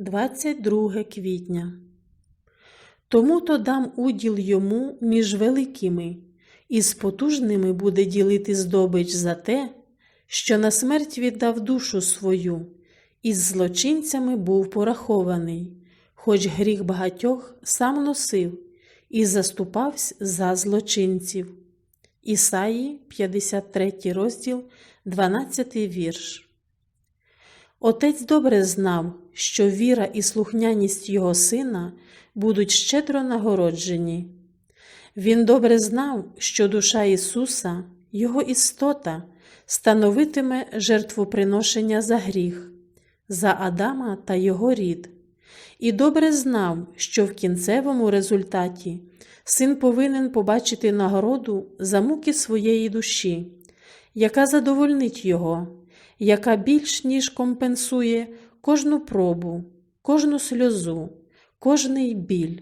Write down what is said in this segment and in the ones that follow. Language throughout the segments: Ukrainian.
22 квітня. Тому то дам уділ йому між великими, і з потужними буде ділити здобич за те, що на смерть віддав душу свою, і з злочинцями був порахований, хоч гріх багатьох сам носив і заступався за злочинців. Ісаї, 53 розділ, 12 вірш. Отець добре знав, що віра і слухняність його сина будуть щедро нагороджені. Він добре знав, що душа Ісуса, Його істота, становитиме жертвоприношення за гріх, за Адама та його рід, і добре знав, що в кінцевому результаті син повинен побачити нагороду за муки своєї душі, яка задовольнить його, яка більш ніж компенсує кожну пробу, кожну сльозу, кожний біль.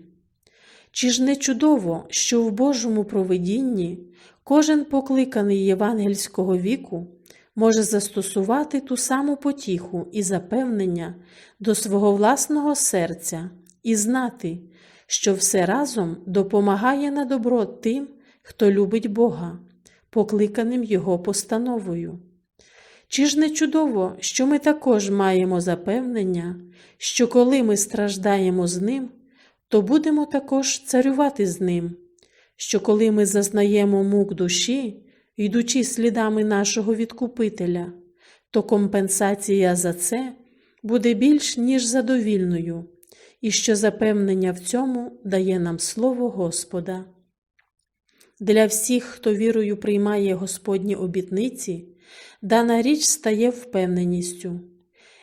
Чи ж не чудово, що в Божому провидінні кожен покликаний євангельського віку може застосувати ту саму потіху і запевнення до свого власного серця і знати, що все разом допомагає на добро тим, хто любить Бога, покликаним Його постановою. Чи ж не чудово, що ми також маємо запевнення, що коли ми страждаємо з Ним, то будемо також царювати з Ним, що коли ми зазнаємо мук душі, йдучи слідами нашого Відкупителя, то компенсація за це буде більш ніж задовільною, і що запевнення в цьому дає нам Слово Господа. Для всіх, хто вірою приймає Господні обітниці, дана річ стає впевненістю.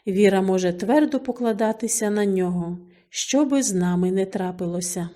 Віра може твердо покладатися на нього, що би з нами не трапилося.